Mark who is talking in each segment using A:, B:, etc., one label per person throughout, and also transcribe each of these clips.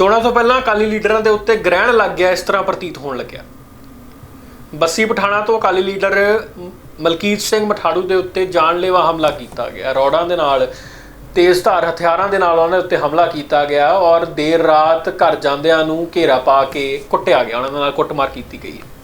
A: ਚੋਣਾਂ ਤੋਂ ਪਹਿਲਾਂ ਅਕਾਲੀ ਲੀਡਰਾਂ ਦੇ ਉੱਤੇ ਗ੍ਰਹਿਣ ਲੱਗ ਗਿਆ, ਇਸ ਤਰ੍ਹਾਂ ਪ੍ਰਤੀਤ ਹੋਣ ਲੱਗਿਆ। ਬੱਸੀ ਪਠਾਣਾ ਤੋਂ ਅਕਾਲੀ ਲੀਡਰ ਮਲਕੀਤ ਸਿੰਘ ਮਠਾੜੂ ਦੇ ਉੱਤੇ ਜਾਨਲੇਵਾ ਹਮਲਾ ਕੀਤਾ ਗਿਆ। ਰੌੜਾਂ ਦੇ ਨਾਲ ਤੇਜ਼ ਧਾਰ ਹਥਿਆਰਾਂ ਦੇ ਨਾਲ ਉਹਨਾਂ ਦੇ ਉੱਤੇ ਹਮਲਾ ਕੀਤਾ ਗਿਆ ਔਰ ਦੇਰ ਰਾਤ ਘਰ ਜਾਂਦਿਆਂ ਨੂੰ ਘੇਰਾ ਪਾ ਕੇ ਕੁੱਟਿਆ ਗਿਆ। ਉਹਨਾਂ ਦੇ ਨਾਲ ਕੁੱਟਮਾਰ ਕੀਤੀ ਗਈ। ਹੈ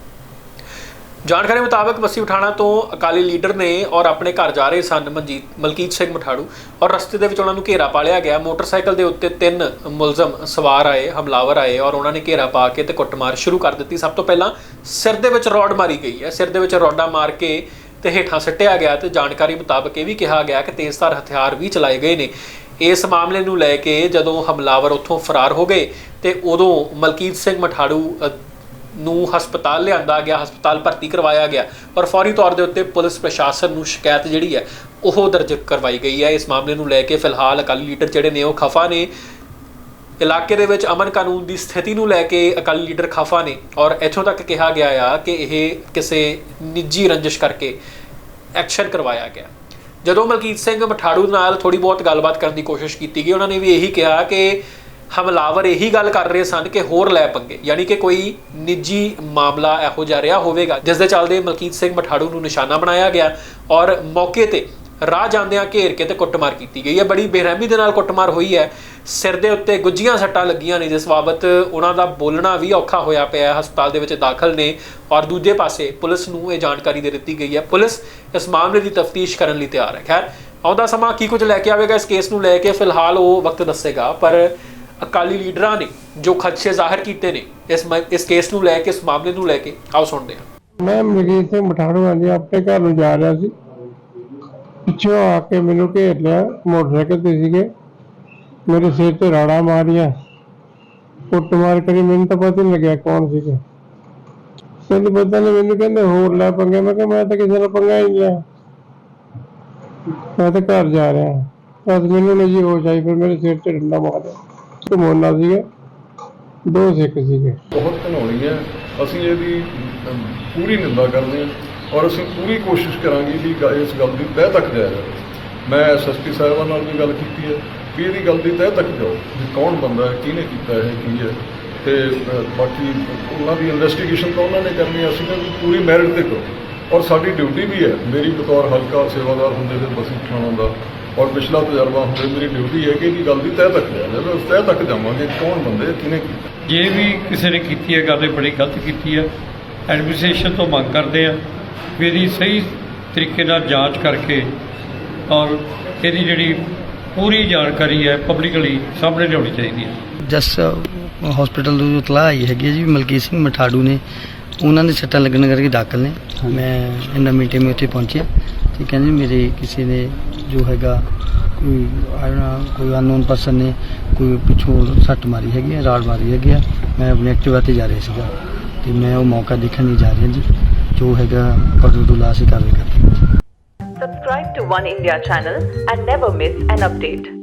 A: ਜਾਣਕਾਰੀ ਮੁਤਾਬਕ ਬੱਸੀ ਪਠਾਣਾ ਤੋਂ ਅਕਾਲੀ ਲੀਡਰ ਨੇ ਔਰ ਆਪਣੇ ਘਰ ਜਾ ਰਹੇ ਸਨ ਮਨਜੀਤ, ਮਲਕੀਤ ਸਿੰਘ ਮਠਾੜੂ ਔਰ ਰਸਤੇ ਦੇ ਵਿੱਚ ਉਹਨਾਂ ਨੂੰ ਘੇਰਾ ਪਾ ਲਿਆ ਗਿਆ। ਮੋਟਰਸਾਈਕਲ ਦੇ ਉੱਤੇ ਤਿੰਨ ਮੁਲਜ਼ਮ ਸਵਾਰ ਆਏ, ਹਮਲਾਵਰ ਆਏ ਔਰ ਉਹਨਾਂ ਨੇ ਘੇਰਾ ਪਾ ਕੇ ਤੇ ਕੁੱਟਮਾਰ ਸ਼ੁਰੂ ਕਰ ਦਿੱਤੀ। ਸਭ ਤੋਂ ਪਹਿਲਾਂ ਸਿਰ ਦੇ ਵਿੱਚ ਰੋਡ ਮਾਰੀ ਗਈ ਹੈ। ਸਿਰ ਦੇ ਵਿੱਚ ਰੋਡਾਂ ਮਾਰ ਕੇ ਤੇ ਹੇਠਾਂ ਸੱਟਿਆ ਗਿਆ ਤੇ ਜਾਣਕਾਰੀ ਮੁਤਾਬਕ ਇਹ ਵੀ ਕਿਹਾ ਗਿਆ ਕਿ ਤੇਜ਼ਧਾਰ ਹਥਿਆਰ ਵੀ ਚਲਾਏ ਗਏ ਨੇ। ਇਸ ਮਾਮਲੇ ਨੂੰ ਲੈ ਕੇ ਜਦੋਂ ਹਮਲਾਵਰ ਉੱਥੋਂ ਫਰਾਰ ਹੋ ਗਏ ਤੇ ਉਦੋਂ ਮਲਕੀਤ ਸਿੰਘ ਮਠਾੜੂ ਨੂੰ ਹਸਪਤਾਲ ਲਿਆਂਦਾ ਗਿਆ, ਹਸਪਤਾਲ ਭਰਤੀ ਕਰਵਾਇਆ ਗਿਆ। ਔਰ ਫੌਰੀ ਤੌਰ ਦੇ ਉੱਤੇ ਪੁਲਿਸ ਪ੍ਰਸ਼ਾਸਨ ਨੂੰ ਸ਼ਿਕਾਇਤ ਜਿਹੜੀ ਹੈ, ਉਹ ਦਰਜ ਕਰਵਾਈ ਗਈ ਹੈ। ਇਸ ਮਾਮਲੇ ਨੂੰ ਲੈ ਕੇ ਫਿਲਹਾਲ ਅਕਾਲੀ ਲੀਡਰ ਜਿਹੜੇ ਨੇ, ਉਹ ਖਫਾ ਨੇ। ਇਲਾਕੇ ਦੇ ਵਿੱਚ ਅਮਨ ਕਾਨੂੰਨ ਦੀ ਸਥਿਤੀ ਨੂੰ ਲੈ ਕੇ ਅਕਾਲੀ ਲੀਡਰ ਖਫਾ ਨੇ ਔਰ ਇੱਥੋਂ ਤੱਕ ਕਿਹਾ ਗਿਆ ਆ ਕਿ ਇਹ ਕਿਸੇ ਨਿੱਜੀ ਰੰਜਿਸ਼ ਕਰਕੇ ਐਕਸ਼ਨ ਕਰਵਾਇਆ ਗਿਆ। ਜਦੋਂ ਮਲਕੀਤ ਸਿੰਘ ਮਠਾੜੂ ਨਾਲ ਥੋੜੀ ਬਹੁਤ ਗੱਲਬਾਤ ਕਰਨ ਦੀ ਕੋਸ਼ਿਸ਼ ਕੀਤੀ ਗਈ, ਉਹਨਾਂ ਨੇ ਵੀ ਇਹੀ ਕਿਹਾ ਕਿ ਹਮਲਾਵਰ ਇਹੀ ਗੱਲ ਕਰ ਰਹੇ ਸਨ ਕਿ ਹੋਰ ਲੈ ਪੰਗੇ, ਯਾਨੀ ਕਿ ਕੋਈ ਨਿੱਜੀ ਮਾਮਲਾ ਇਹੋ ਜਿਹਾ ਰਿਹਾ ਹੋਵੇਗਾ, ਜਿਸ ਦੇ ਚੱਲਦੇ ਮਲਕੀਤ ਸਿੰਘ ਮਠਾੜੂ ਨੂੰ ਨਿਸ਼ਾਨਾ ਬਣਾਇਆ ਗਿਆ ਔਰ ਮੌਕੇ ਤੇ ਰਾਹ ਜਾਂਦਿਆਂ ਘੇਰ ਕੇ ਤੇ ਕੁੱਟਮਾਰ ਕੀਤੀ ਗਈ ਹੈ। ਬੜੀ ਬੇਰਹਿਮੀ ਦੇ ਨਾਲ ਕੁੱਟਮਾਰ ਹੋਈ ਹੈ। ਸਿਰ ਦੇ ਉੱਤੇ ਗੁੱਜੀਆਂ ਸੱਟਾਂ ਲੱਗੀਆਂ ਨੇ, ਜਿਸ ਬਾਬਤ ਉਹਨਾਂ ਦਾ ਬੋਲਣਾ ਵੀ ਔਖਾ ਹੋਇਆ ਪਿਆ ਹੈ। ਹਸਪਤਾਲ ਦੇ ਵਿੱਚ ਦਾਖਲ ਨੇ ਔਰ ਦੂਜੇ ਪਾਸੇ ਪੁਲਿਸ ਨੂੰ ਇਹ ਜਾਣਕਾਰੀ ਦੇ ਦਿੱਤੀ ਗਈ ਹੈ। ਪੁਲਿਸ ਇਸ ਮਾਮਲੇ ਦੀ ਤਫਤੀਸ਼ ਕਰਨ ਲਈ ਤਿਆਰ ਹੈ। ਖੈਰ, ਆਉਂਦਾ ਸਮਾਂ ਕੀ ਕੁਝ ਲੈ ਕੇ ਆਵੇਗਾ? ਇਸ ਕੇਸ ਨੂੰ ਲੈ ਕੇ ਫਿਲਹਾਲ ਉਹ ਵਕਤ ਦੱਸੇਗਾ, ਪਰ ਅਕਾਲੀ ਲੀਡਰਾਂ ਨੇ ਜੋ ਖਦਸ਼ੇ ਜ਼ਾਹਰ ਕੀਤੇ ਨੇ, ਇਸ ਇਸ ਕੇਸ ਨੂੰ ਲੈ ਕੇ, ਇਸ ਮਾਮਲੇ ਨੂੰ ਲੈ ਕੇ ਆਓ ਸੁਣਦੇ ਹਾਂ।
B: ਮੈਂ ਮਲਕੀਤ ਸਿੰਘ ਮਠਾੜੂ ਜੀ, ਆਪਣੇ ਘਰ ਨੂੰ ਜਾ ਰਿਹਾ ਸੀ। ਪਿੱਛੋਂ ਆ ਕੇ ਮੈਨੂੰ ਘੇਰ ਲਿਆ, ਮੋਟਰਸਾਈਕਲ ਤੇ ਸੀਗੇ। ਮੇਰੇ ਸਿਰ ਤੇ ਰਾੜਾ ਮਾਰੀਆਂ। ਕੁੱਟਮਾਰ ਕਰੀ, ਮੈਨੂੰ ਤਾਂ ਪਤਾ ਨਹੀਂ ਲੱਗਿਆ ਕੌਣ ਸੀਗੇ। ਮੈਨੂੰ ਪਤਾ ਨਹੀਂ ਮੈਨੂੰ ਕਹਿੰਦੇ, ਹੋਰ ਲੈ ਪੰਗੇ। ਮੈਂ ਕਿਹਾ, ਮੈਂ ਤਾਂ ਕਿਸੇ ਨਾਲ ਪੰਗਾ ਹੀ ਲਿਆ। ਮੈਂ ਤਾਂ ਘਰ ਜਾ ਰਿਹਾ। ਬਸ ਮੈਨੂੰ ਨਹੀਂ ਜੀ ਹੋਸ਼ ਆਈ, ਫਿਰ ਮੇਰੇ ਸਿਰ ਤੇ ਡੰਡਾ ਮਾਰਿਆ। ਤੇ ਮੋਨਾ ਸੀਗਾ। ਦੋ ਸਿੱਖ ਸੀਗੇ।
C: ਬਹੁਤ ਘਿਨਾਉਣੀ ਹੈ। ਅਸੀਂ ਇਹਦੀ ਅਮ, ਪੂਰੀ ਨਿੰਦਾ ਕਰਦੇ ਹਾਂ ਔਰ ਅਸੀਂ ਪੂਰੀ ਕੋਸ਼ਿਸ਼ ਕਰਾਂਗੇ ਵੀ ਗ- ਇਸ ਗੱਲ ਦੀ ਤਹਿ ਤੱਕ ਜਾਇਆ ਜਾਵੇ। ਮੈਂ ਐਸਐਸਪੀ ਸਾਹਿਬਾਂ ਨਾਲ ਵੀ ਗੱਲ ਕੀਤੀ ਹੈ ਕਿ ਇਹਦੀ ਗੱਲ ਦੀ ਤਹਿ ਤੱਕ ਜਾਓ ਵੀ ਕੌਣ ਬੰਦਾ ਹੈ ਕਿਹਨੇ ਕੀਤਾ ਹੈ ਕੀ ਹੈ। ਤੇ ਅ, ਬਾਕੀ ਉਹਨਾਂ ਦੀ ਇਨਵੈਸਟੀਗੇਸ਼ਨ ਤਾਂ ਉਹਨਾਂ ਨੇ ਕਰਨੀ ਹੈ। ਅਸੀਂ ਤਾਂ ਪੂਰੀ ਮੈਰਿਟ ਤੇ ਕਰੋ। ਔਰ ਸਾਡੀ ਡਿਊਟੀ ਵੀ ਹੈ। ਮੇਰੀ ਬਤੌਰ ਹਲਕਾ ਸੇਵਾਦਾਰ ਹੁੰਦੇ ਫਿਰ ਬਸੀ ਪਠਾਣਾ ਦਾ। ਔਰ ਪਿਛਲਾ ਤਜਰਬਾ ਹੁੰਦੇ ਮੇਰੀ ਡਿਊਟੀ ਹੈ ਕਿ ਇਹਦੀ ਗੱਲ ਦੀ ਤਹਿ ਤੱਕ ਜਾਇਆ ਜਾਵੇ ਉਸ ਤਹਿ ਤੱਕ ਜਾਵਾਂਗੇ ਕੌਣ ਬੰਦੇ ਕੀਤਾ?
D: ਜੇ ਵੀ ਕਿਸੇ ਨੇ ਕੀਤੀ ਹੈ ਗੱਲ ਇਹ ਬੜੀ ਗਲਤ ਕੀਤੀ ਹੈ। ਐਡਮਿਨਿਸਟ੍ਰੇਸ਼ਨ ਤੋਂ ਮੰਗ ਕਰਦੇ ਆ ਵੀ ਇਹਦੀ ਸਹੀ ਤਰੀਕੇ ਨਾਲ ਜਾਂਚ ਕਰਕੇ ਔਰ ਇਹਦੀ ਜਿਹੜੀ ਪੂਰੀ ਜਾਣਕਾਰੀ ਹੈ ਪਬਲਿਕਲੀ ਸਾਹਮਣੇ ਲਿਆਉਣੀ ਚਾਹੀਦੀ ਹੈ।
E: ਜਸ ਹਸਪੀਟਲ ਤੋਂ ਇਤਲਾਹ ਆਈ ਹੈਗੀ ਹੈ ਜੀ ਮਲਕੀਤ ਸਿੰਘ ਮਠਾੜੂ ਨੇ ਉਹਨਾਂ ਦੇ ਸੱਟਾਂ ਲੱਗਣ ਕਰਕੇ ਦਾਖਲ ਨੇ। ਮੈਂ ਇੰਨਾ ਮਿੰਟੇ ਮੇ ਉੱਥੇ ਪਹੁੰਚਿਆ। ਤੇ ਕਹਿੰਦੇ ਮੇਰੇ ਕਿਸੇ ਨੇ ਜੋ ਹੈਗਾ ਕੋਈ, I ਕੋਈ ਅਨਨੋਨ ਪਰਸਨ ਨੇ ਕੋਈ ਪਿੱਛੋਂ ਸੱਟ ਮਾਰੀ ਹੈਗੀ ਆ, ਰਾੜ ਮਾਰੀ ਹੈਗੀ ਆ, ਮੈਂ ਆਪਣੇ ਐਕਟਿਵਾ ਤੇ ਜਾ ਰਿਹਾ ਸੀਗਾ ਤੇ ਮੈਂ ਉਹ ਮੌਕਾ ਦੇਖਣ ਨਹੀਂ ਜਾ ਰਿਹਾ ਜੀ, ਜੋ ਹੈਗਾ ਕਦੋਂ ਤੋਂ ਲਾਸੀ ਕਾਰਵਾਈ ਕਰਦੇ
F: Subscribe to One India channel and never miss an update.